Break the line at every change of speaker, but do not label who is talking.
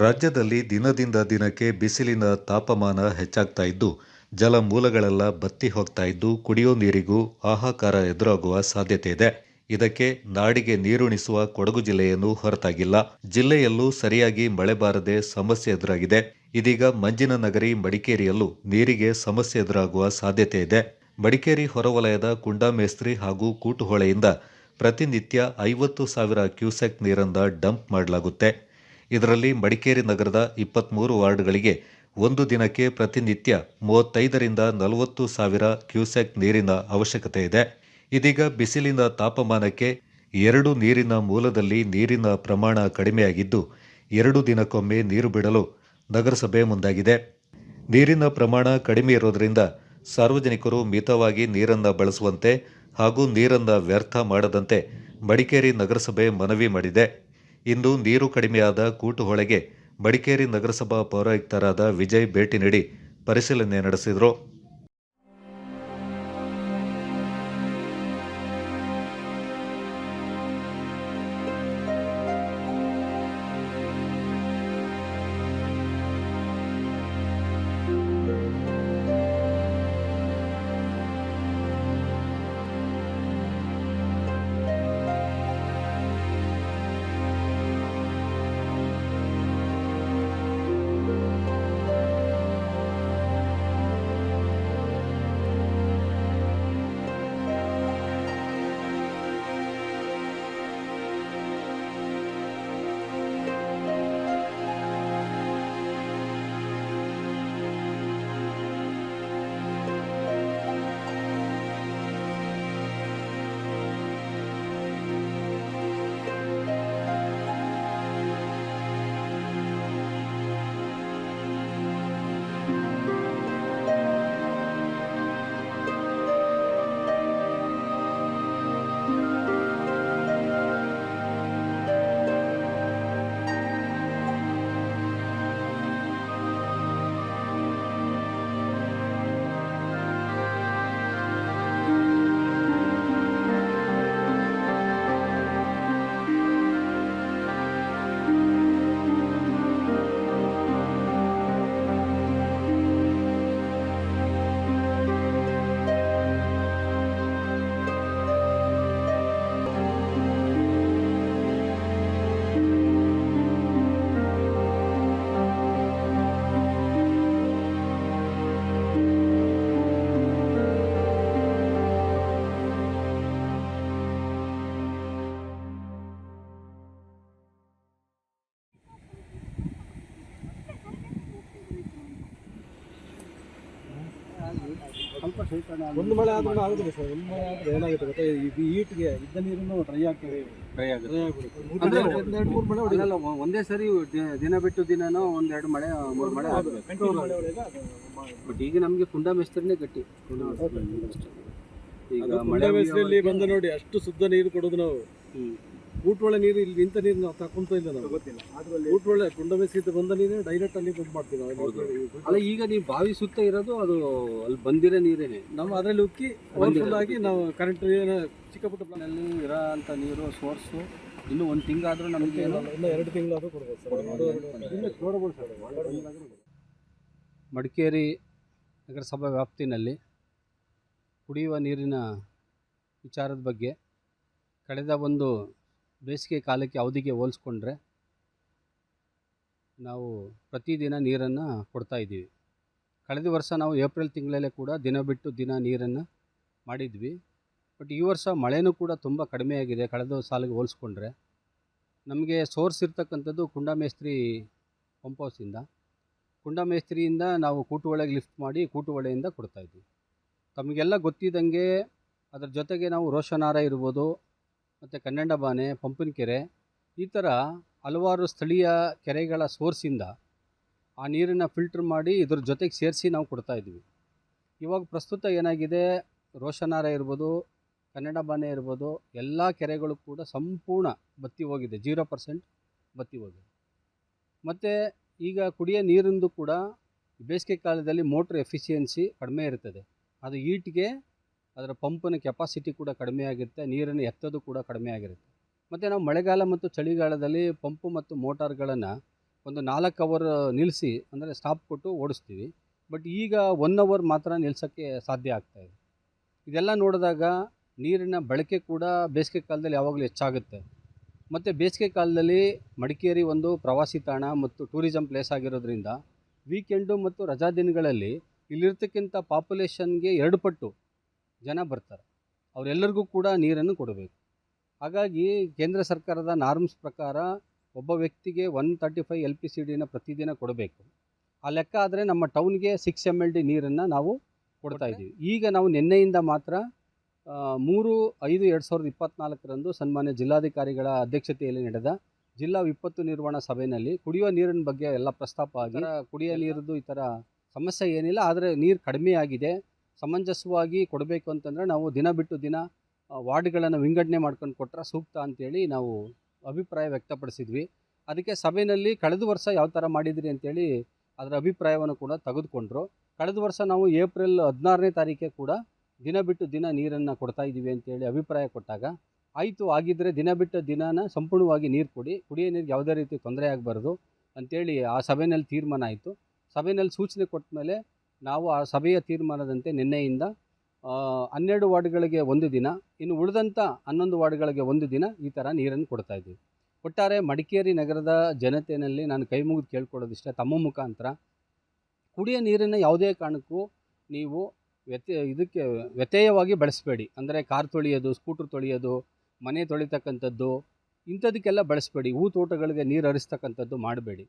ರಾಜ್ಯದಲ್ಲಿ ದಿನದಿಂದ ದಿನಕ್ಕೆ ಬಿಸಿಲಿನ ತಾಪಮಾನ ಹೆಚ್ಚಾಗ್ತಾ ಇದ್ದು, ಜಲಮೂಲಗಳೆಲ್ಲ ಬತ್ತಿ ಹೋಗ್ತಾ ಇದ್ದು, ಕುಡಿಯೋ ನೀರಿಗೂ ಹಾಹಾಕಾರ ಎದುರಾಗುವ ಸಾಧ್ಯತೆ ಇದೆ. ಇದಕ್ಕೆ ನಾಡಿಗೆ ನೀರುಣಿಸುವ ಕೊಡಗು ಜಿಲ್ಲೆಯನ್ನು ಹೊರತಾಗಿಲ್ಲ. ಜಿಲ್ಲೆಯಲ್ಲೂ ಸರಿಯಾಗಿ ಮಳೆ ಬಾರದೆ ಸಮಸ್ಯೆ ಎದುರಾಗಿದೆ. ಇದೀಗ ಮಂಜಿನ ನಗರಿ ಮಡಿಕೇರಿಯಲ್ಲೂ ನೀರಿಗೆ ಸಮಸ್ಯೆ ಎದುರಾಗುವ ಸಾಧ್ಯತೆ ಇದೆ. ಮಡಿಕೇರಿ ಹೊರವಲಯದ ಕುಂಡಾಮೇಸ್ತ್ರಿ ಹಾಗೂ ಕೂಟುಹೊಳೆಯಿಂದ ಪ್ರತಿನಿತ್ಯ ಐವತ್ತು ಸಾವಿರ ಕ್ಯೂಸೆಕ್ ನೀರನ್ನ ಡಂಪ್ ಮಾಡಲಾಗುತ್ತೆ. ಇದರಲ್ಲಿ ಮಡಿಕೇರಿ ನಗರದ ಇಪ್ಪತ್ತ್ಮೂರು ವಾರ್ಡ್ಗಳಿಗೆ ಒಂದು ದಿನಕ್ಕೆ ಪ್ರತಿನಿತ್ಯ ಮೂವತ್ತೈದರಿಂದ ನಲವತ್ತು ಸಾವಿರ ಕ್ಯೂಸೆಕ್ ನೀರಿನ ಅವಶ್ಯಕತೆ ಇದೆ. ಇದೀಗ ಬಿಸಿಲಿನ ತಾಪಮಾನಕ್ಕೆ ಎರಡು ನೀರಿನ ಮೂಲದಲ್ಲಿ ನೀರಿನ ಪ್ರಮಾಣ ಕಡಿಮೆಯಾಗಿದ್ದು, ಎರಡು ದಿನಕ್ಕೊಮ್ಮೆ ನೀರು ಬಿಡಲು ನಗರಸಭೆ ಮುಂದಾಗಿದೆ. ನೀರಿನ ಪ್ರಮಾಣ ಕಡಿಮೆ ಇರೋದರಿಂದ ಸಾರ್ವಜನಿಕರು ಮಿತವಾಗಿ ನೀರನ್ನು ಬಳಸುವಂತೆ ಹಾಗೂ ನೀರನ್ನು ವ್ಯರ್ಥ ಮಾಡದಂತೆ ಮಡಿಕೇರಿ ನಗರಸಭೆ ಮನವಿ ಮಾಡಿದೆ. ಇಂದು ನೀರು ಕಡಿಮೆಯಾದ ಕೂಟುಹೊಳೆಗೆ ಮಡಿಕೇರಿ ನಗರಸಭಾ ಪೌರಾಯುಕ್ತರಾದ ವಿಜಯ್ ಭೇಟಿ ನೀಡಿ ಪರಿಶೀಲನೆ ನಡೆಸಿದರು.
ಒಂದು ಮಳೆ ಆದ್ರೂ ಆಗುದಿಲ್ಲ ಸರ್. ಒಂದು ಮಳೆ ಆದ್ರೆ ಏನಾಗುತ್ತೆ ಗೊತ್ತಾ? ಈ ಈಟ್ಗೆ ಇದ್ದ ನೀರನ್ನು ಡ್ರೈ ಆಗ್ತದೆ.
ಡ್ರೈ ಆಗುತ್ತೆ. ಅಂದ್ರೆ
ಒಂದು ಎರಡು ಮೂರು ಮಳೆ
ಒಂದೇ ಸರಿ ದಿನ ಬಿಟ್ಟು ದಿನನೋ ಒಂದೆರಡು ಮಳೆ ಮೂರು ಮಳೆ
ಆಗುತ್ತೆ.
ಬಟ್ ಈಗ ನಮಗೆ ಕುಂಡ ಮೇಸ್ತ್ರೇ ಗಟ್ಟಿ. ಈಗ ಮಳೆ
ಬೇಸಿಗೆಯಲ್ಲಿ ಬಂದು ನೋಡಿ ಅಷ್ಟು ಶುದ್ಧ ನೀರು ಕೊಡೋದು ನಾವು. ಊಟೊಳೆ ನೀರು ಇಲ್ಲಿ ನಿಂತ ನೀರು ನಾವು ತಕೊಂತ ಇಲ್ಲ ನಾವು. ಊಟೊಳೆ ಕುಂಡ ಬೇಸಿಗೆ ಬಂದ ನೀರು ಡೈರೆಕ್ಟ್ ಅಲ್ಲಿ ಪಂಪ್ ಮಾಡ್ತೀವಿ ನಾವು.
ಅಲ್ಲ ಈಗ ನೀವು ಬಾವಿ ಸುತ್ತ ಇರೋದು ಅದು ಅಲ್ಲಿ ಬಂದಿರೋ ನೀರೇನೆ?
ನಾವು ಅದರಲ್ಲಿ ಉಕ್ಕಿ ಫುಲ್ ಆಗಿ ನಾವು ಕರೆಂಟ್ ಚಿಕ್ಕ ಪುಟ್ಟ ಪ್ಲಾನ್
ಅಲ್ಲಿ ಇರೋ ಅಂತ ನೀರು ಸೋರ್ಸು ಇನ್ನು ಒಂದು ತಿಂಗಳಾದರೂ ನಮಗೆ ಏನು?
ಇನ್ನು ಎರಡು ತಿಂಗಳಾದರೂ ಕೊಡ್ಬೋದು ಸರ್.
ಮಡಿಕೇರಿ ನಗರಸಭಾ ವ್ಯಾಪ್ತಿನಲ್ಲಿ ಕುಡಿಯುವ ನೀರಿನ ವಿಚಾರದ ಬಗ್ಗೆ ಕಳೆದ ಒಂದು ಬೇಸಿಗೆ ಕಾಲಕ್ಕೆ ಅವಧಿಗೆ ಹೋಲಿಸ್ಕೊಂಡ್ರೆ ನಾವು ಪ್ರತಿದಿನ ನೀರನ್ನು ಕೊಡ್ತಾ ಇದ್ದೀವಿ. ಕಳೆದ ವರ್ಷ ನಾವು ಏಪ್ರಿಲ್ ತಿಂಗಳಲ್ಲೇ ಕೂಡ ದಿನ ಬಿಟ್ಟು ದಿನ ನೀರನ್ನು ಮಾಡಿದ್ವಿ. ಬಟ್ ಈ ವರ್ಷ ಮಳೆನೂ ಕೂಡ ತುಂಬ ಕಡಿಮೆಯಾಗಿದೆ ಕಳೆದ ಸಾಲಿಗೆ ಹೋಲಿಸ್ಕೊಂಡ್ರೆ ನಮಗೆ ಸೋರ್ಸ್ ಇರ್ತಕ್ಕಂಥದ್ದು ಕುಂಡಮೇಸ್ತ್ರಿ ಪಂಪ್ ಹೌಸಿಂದ ಕುಂಡಮೇಸ್ತ್ರಿಯಿಂದ ನಾವು ಒಳಗೆ ಲಿಫ್ಟ್ ಮಾಡಿ ಕೂಟುವಳೆಯಿಂದ ಕೊಡ್ತಾಯಿದ್ವಿ ತಮಗೆಲ್ಲ ಗೊತ್ತಿದ್ದಂಗೆ ಅದರ ಜೊತೆಗೆ ನಾವು ರೋಷನಾರ ಇರ್ಬೋದು ಮತ್ತು ಕನ್ನಡ ಬಾನೆ ಪಂಪಿನ ಕೆರೆ ಈ ಥರ ಹಲವಾರು ಸ್ಥಳೀಯ ಕೆರೆಗಳ ಸೋರ್ಸಿಂದ ಆ ನೀರನ್ನು ಫಿಲ್ಟ್ರ್ ಮಾಡಿ ಇದ್ರ ಜೊತೆಗೆ ಸೇರಿಸಿ ನಾವು ಕೊಡ್ತಾಯಿದ್ವಿ ಇವಾಗ ಪ್ರಸ್ತುತ ಏನಾಗಿದೆ? ರೋಷನಾರ ಇರ್ಬೋದು, ಕನ್ನಡ ಬಾನೆ ಇರ್ಬೋದು, ಎಲ್ಲ ಕೆರೆಗಳು ಕೂಡ ಸಂಪೂರ್ಣ ಬತ್ತಿ ಹೋಗಿದೆ. ಜೀರೋ ಪರ್ಸೆಂಟ್ ಬತ್ತಿ ಹೋಗಿದೆ. ಮತ್ತು ಈಗ ಕುಡಿಯೋ ನೀರಿಂದು ಕೂಡ ಬೇಸಿಗೆ ಕಾಲದಲ್ಲಿ ಮೋಟ್ರ್ ಎಫಿಷಿಯನ್ಸಿ ಕಡಿಮೆ ಇರ್ತದೆ. ಅದು ಈಟ್ಗೆ ಅದರ ಪಂಪಿನ ಕೆಪಾಸಿಟಿ ಕೂಡ ಕಡಿಮೆ ಆಗಿರುತ್ತೆ, ನೀರನ್ನು ಎತ್ತೋದು ಕೂಡ ಕಡಿಮೆ ಆಗಿರುತ್ತೆ. ಮತ್ತು ನಾವು ಮಳೆಗಾಲ ಮತ್ತು ಚಳಿಗಾಲದಲ್ಲಿ ಪಂಪು ಮತ್ತು ಮೋಟಾರ್ಗಳನ್ನು ಒಂದು ನಾಲ್ಕು ಅವರ್ ನಿಲ್ಲಿಸಿ, ಅಂದರೆ ಸ್ಟಾಪ್ ಕೊಟ್ಟು ಓಡಿಸ್ತೀವಿ. ಬಟ್ ಈಗ ಒನ್ ಅವರ್ ಮಾತ್ರ ನಿಲ್ಸೋಕ್ಕೆ ಸಾಧ್ಯ ಆಗ್ತಾಯಿದೆ ಇದೆಲ್ಲ ನೋಡಿದಾಗ ನೀರಿನ ಬಳಕೆ ಕೂಡ ಬೇಸಿಗೆ ಕಾಲದಲ್ಲಿ ಯಾವಾಗಲೂ ಹೆಚ್ಚಾಗುತ್ತೆ. ಮತ್ತು ಬೇಸಿಗೆ ಕಾಲದಲ್ಲಿ ಮಡಿಕೇರಿ ಒಂದು ಪ್ರವಾಸಿ ತಾಣ ಮತ್ತು ಟೂರಿಸಂ ಪ್ಲೇಸ್ ಆಗಿರೋದ್ರಿಂದ ವೀಕೆಂಡು ಮತ್ತು ರಜಾ ದಿನಗಳಲ್ಲಿ ಇಲ್ಲಿರ್ತಕ್ಕಂಥ ಪಾಪ್ಯುಲೇಷನ್ಗೆ ಎರಡು ಪಟ್ಟು ಜನ ಬರ್ತಾರೆ. ಅವರೆಲ್ಲರಿಗೂ ಕೂಡ ನೀರನ್ನು ಕೊಡಬೇಕು. ಹಾಗಾಗಿ ಕೇಂದ್ರ ಸರ್ಕಾರದ ನಾರ್ಮ್ಸ್ ಪ್ರಕಾರ ಒಬ್ಬ ವ್ಯಕ್ತಿಗೆ one thirty five L P C ಡಿನ ಪ್ರತಿದಿನ ಕೊಡಬೇಕು. ಆ ಲೆಕ್ಕ ಆದರೆ ನಮ್ಮ ಟೌನ್ಗೆ ಸಿಕ್ಸ್ ಎಂ ಎಲ್ ಡಿ ನೀರನ್ನು ನಾವು ಕೊಡ್ತಾ ಇದ್ದೀವಿ. ಈಗ ನಾವು ನಿನ್ನೆಯಿಂದ ಮಾತ್ರ ಮೂರು ಐದು ಎರಡು ಸಾವಿರದ ಇಪ್ಪತ್ತ್ನಾಲ್ಕರಂದು ಸನ್ಮಾನ್ಯ ಜಿಲ್ಲಾಧಿಕಾರಿಗಳ ಅಧ್ಯಕ್ಷತೆಯಲ್ಲಿ ನಡೆದ ಜಿಲ್ಲಾ ವಿಪತ್ತು ನಿರ್ವಹಣಾ ಸಭೆಯಲ್ಲಿ ಕುಡಿಯುವ ನೀರಿನ ಬಗ್ಗೆ ಎಲ್ಲ ಪ್ರಸ್ತಾಪ ಆಗಿ ಕುಡಿಯುವ ನೀರದ್ದು ಈ ಥರ ಸಮಸ್ಯೆ ಏನಿಲ್ಲ ಆದರೆ ನೀರು ಕಡಿಮೆ ಆಗಿದೆ ಸಮಂಜಸವಾಗಿ ಕೊಡಬೇಕು ಅಂತಂದರೆ ನಾವು ದಿನ ಬಿಟ್ಟು ದಿನ ವಾರ್ಡ್ಗಳನ್ನು ವಿಂಗಡಣೆ ಮಾಡ್ಕೊಂಡು ಕೊಟ್ಟರೆ ಸೂಕ್ತ ಅಂತೇಳಿ ನಾವು ಅಭಿಪ್ರಾಯ ವ್ಯಕ್ತಪಡಿಸಿದ್ವಿ. ಅದಕ್ಕೆ ಸಭೆಯಲ್ಲಿ ಕಳೆದ ವರ್ಷ ಯಾವ ಥರ ಮಾಡಿದಿರಿ ಅಂತೇಳಿ ಅದರ ಅಭಿಪ್ರಾಯವನ್ನು ಕೂಡ ತೆಗೆದುಕೊಂಡ್ರು. ಕಳೆದ ವರ್ಷ ನಾವು ಏಪ್ರಿಲ್ ಹದಿನಾರನೇ ತಾರೀಕೆ ಕೂಡ ದಿನ ಬಿಟ್ಟು ದಿನ ನೀರನ್ನು ಕೊಡ್ತಾ ಇದ್ದೀವಿ ಅಂತೇಳಿ ಅಭಿಪ್ರಾಯ ಕೊಟ್ಟಾಗ, ಆಯಿತು ಆಗಿದ್ದರೆ ದಿನ ಬಿಟ್ಟು ದಿನನ ಸಂಪೂರ್ಣವಾಗಿ ನೀರು ಕೊಡಿ, ಕುಡಿಯೋ ನೀರಿಗೆ ಯಾವುದೇ ರೀತಿ ತೊಂದರೆ ಆಗಬಾರ್ದು ಅಂತೇಳಿ ಆ ಸಭೆಯಲ್ಲಿ ತೀರ್ಮಾನ ಆಯಿತು. ಸಭೆಯಲ್ಲಿ ಸೂಚನೆ ಕೊಟ್ಟ ಮೇಲೆ ನಾವು ಆ ಸಭೆಯ ತೀರ್ಮಾನದಂತೆ ನಿನ್ನೆಯಿಂದ ಹನ್ನೆರಡು ವಾರ್ಡ್ಗಳಿಗೆ ಒಂದು ದಿನ, ಇನ್ನು ಉಳಿದಂಥ ಹನ್ನೊಂದು ವಾರ್ಡ್ಗಳಿಗೆ ಒಂದು ದಿನ ಈ ಥರ ನೀರನ್ನು ಕೊಡ್ತಾ ಇದ್ದೀವಿ. ಒಟ್ಟಾರೆ ಮಡಿಕೇರಿ ನಗರದ ಜನತೆಯಲ್ಲಿ ನಾನು ಕೈ ಮುಗಿದು ಕೇಳ್ಕೊಳ್ಳೋದಿಷ್ಟೇ, ತಮ್ಮ ಮುಖಾಂತರ ಕುಡಿಯೋ ನೀರನ್ನು ಯಾವುದೇ ಕಾರಣಕ್ಕೂ ನೀವು ವ್ಯತ್ಯ ಇದಕ್ಕೆ ವ್ಯತ್ಯಯವಾಗಿ ಬಳಸಬೇಡಿ. ಅಂದರೆ ಕಾರ್ ತೊಳೆಯೋದು, ಸ್ಕೂಟ್ರ್ ತೊಳೆಯೋದು, ಮನೆ ತೊಳಿತಕ್ಕಂಥದ್ದು, ಇಂಥದಕ್ಕೆಲ್ಲ ಬಳಸಬೇಡಿ. ಹೂ ತೋಟಗಳಿಗೆ ನೀರು ಹರಿಸ್ತಕ್ಕಂಥದ್ದು ಮಾಡಬೇಡಿ.